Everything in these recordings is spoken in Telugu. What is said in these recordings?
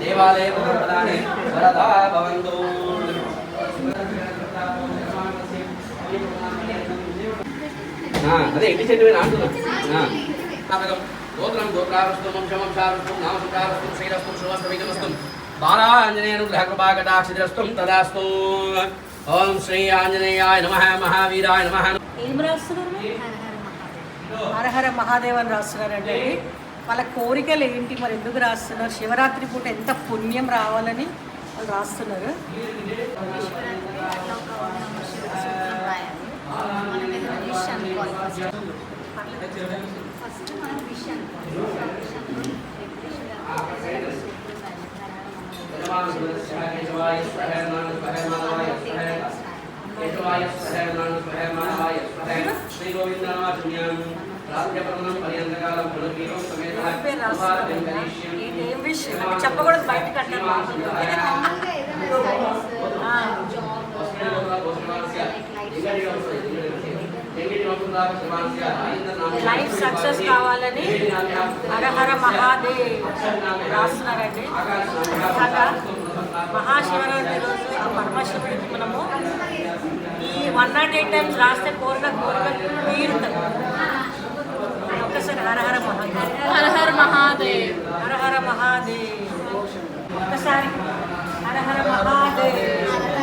దేవాలయ ప్రదానే వరదా భవంతు ఆ, అదే ఇంటి చెట్టు మీద అంటున్నా గోత్రం గోత్రావస్తు వంశం వంశావస్తు నామసంకారస్తు శ్రీరస్తు శుభస్తు విగమస్తు బాలాంజనేయను గ్రహకృపాకటాక్షిద్రస్తు తదాస్తు ఓం శ్రీ ఆంజనేయాయ నమ మహావీరాయ నమ ఏం రాస్తున్నారు హరహర మహాదేవ్ అని రాస్తున్నారండి వాళ్ళ కోరికలు ఏంటి? మరి ఎందుకు రాస్తున్నారు? శివరాత్రి పూట ఎంత పుణ్యం రావాలని వాళ్ళు రాస్తున్నారు? ఫస్ట్ మనం విష్ శ్రీ గోవిందనామాచున్యం చెప్పకూడదు బయటకు అంటారు లైఫ్ సక్సెస్ కావాలని హరహర మహాదేవ్ రాస్తున్నారండి. కాగా మహాశివరాత్రి రోజు పరమశివుడికి మనము ఈ వన్ నాట్ ఎయిట్ టైమ్స్ రాస్తే కోరిక కోరిక ఒక్కసారి హరహర మహాదేవ్. హర హర మహాదేవ్ హరహర మహాదేవ్. ఒక్కసారి. హరహర మహాదేవ్.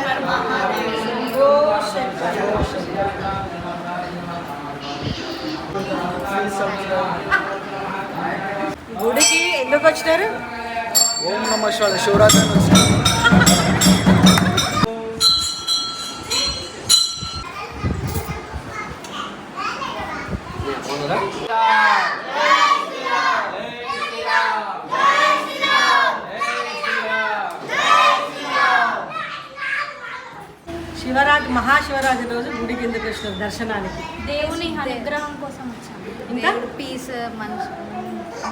హర మహాదేవ్ ఓ శంకర. ఓ శంకర. గుడికి ఎందుకు వచ్చినారు? ఓం నమ శివాయ శివరాత్రి వచ్చి శివరాత్రి మహాశివరాత్రి రోజు గుడికి ఎందుకు వచ్చినారు దర్శనానికి. దేవుని అనుగ్రహం కోసం వచ్చాము ఇంకా? పీస్ మనిషి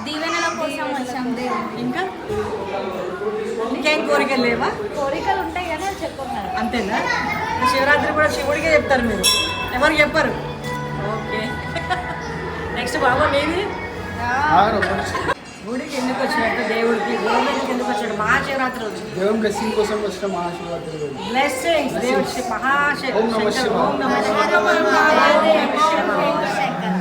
దీవెనల కోసం వచ్చాము దేవుడు ఇంకా? ఇంకేం కోరికలు లేవా? కోరికలు ఉంటాయి కానీ అది చెప్పన్నారు అంతేనా? శివరాత్రి కూడా శివుడికే చెప్తారు మీరు. ఎవరు చెప్పరు. ఓకే. నెక్స్ట్ బాబా మీది గుడికి ఎందుకు వచ్చినట్టు దేవుడికి? గవర్నమెంట్కి ఎందుకు వచ్చాడు మహాశివరాత్రి రోజు. దేవుని బ్లెస్సింగ్ కోసం వచ్చిన మహాశివరాత్రి రోజు. బ్లెస్సింగ్స్ దేవుడి మహాశివ ఓం నమః శంకర్ శివాయ.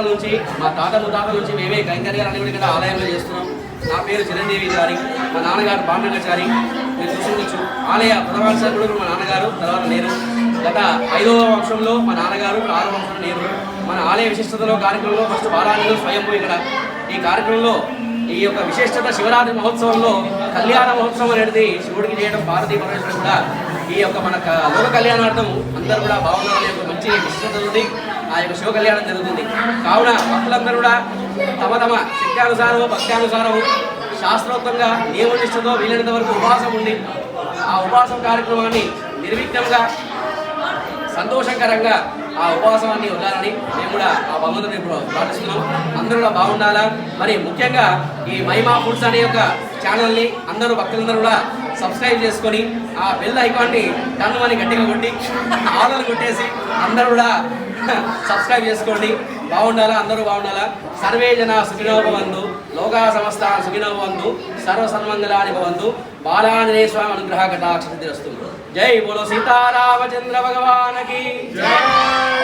సంవత్సరాల నుంచి మా తాత ముతాతల నుంచి మేమే కైంకర్యాలని కూడా ఆలయంలో చేస్తున్నాం. నా పేరు చిరంజీవి గారి మా నాన్నగారు పాండంగాచారి మీరు చూసుకోవచ్చు ఆలయ ప్రథమాచార్యుడు మా నాన్నగారు తర్వాత నేను. గత ఐదవ వంశంలో మా నాన్నగారు ఆరవ వంశంలో నేను. మన ఆలయ విశిష్టతలో కార్యక్రమంలో ఫస్ట్ బాలాజీలో స్వయంభూ ఇక్కడ. ఈ కార్యక్రమంలో ఈ యొక్క విశిష్టత శివరాత్రి మహోత్సవంలో కళ్యాణ మహోత్సవం అనేది శివుడికి చేయడం భారతీయ పరమేశ్వరుడు కూడా ఈ యొక్క మన లోక కళ్యాణార్థం అందరూ కూడా భావన ఒక మంచి విశిష్టత ఉంది. ఆ యొక్క శివ కళ్యాణం జరుగుతుంది. కావున భక్తులందరూ కూడా తమ తమ శక్త్యానుసారము భక్త్యానుసారము శాస్త్రోక్తంగా నియమనిష్టతో వీలైనంత వరకు ఉపవాసం ఉండి ఆ ఉపవాసం కార్యక్రమాన్ని నిర్విఘ్నంగా సంతోషకరంగా ఆ ఉపవాసాన్ని ఉండాలని మేము కూడా ఆ భగవంతుని ఇప్పుడు ప్రార్థిస్తున్నాం. అందరూ కూడా బాగుండాలా? మరి ముఖ్యంగా ఈ మహిమా ఫుడ్స్ అనే యొక్క ఛానల్ని అందరూ భక్తులందరూ కూడా సబ్స్క్రైబ్ చేసుకొని ఆ బెల్ ఐకాన్ని టన్ను అని గట్టిగా కొట్టి ఆర్డర్లు కొట్టేసి అందరూ కూడా సబ్స్క్రైబ్ చేసుకోండి. బాగుండాలా? అందరూ బాగుండాలా? సర్వే జన సుఖినోభవంతు. లోకా సంస్థ సుఖినోభవంతు. సర్వ సన్మంగళాని భవంతు. బాలాంజనేయ స్వామి అనుగ్రహ కటాక్షిరస్తు జై బోలో సీతారామచంద్ర భగవానకి. జై!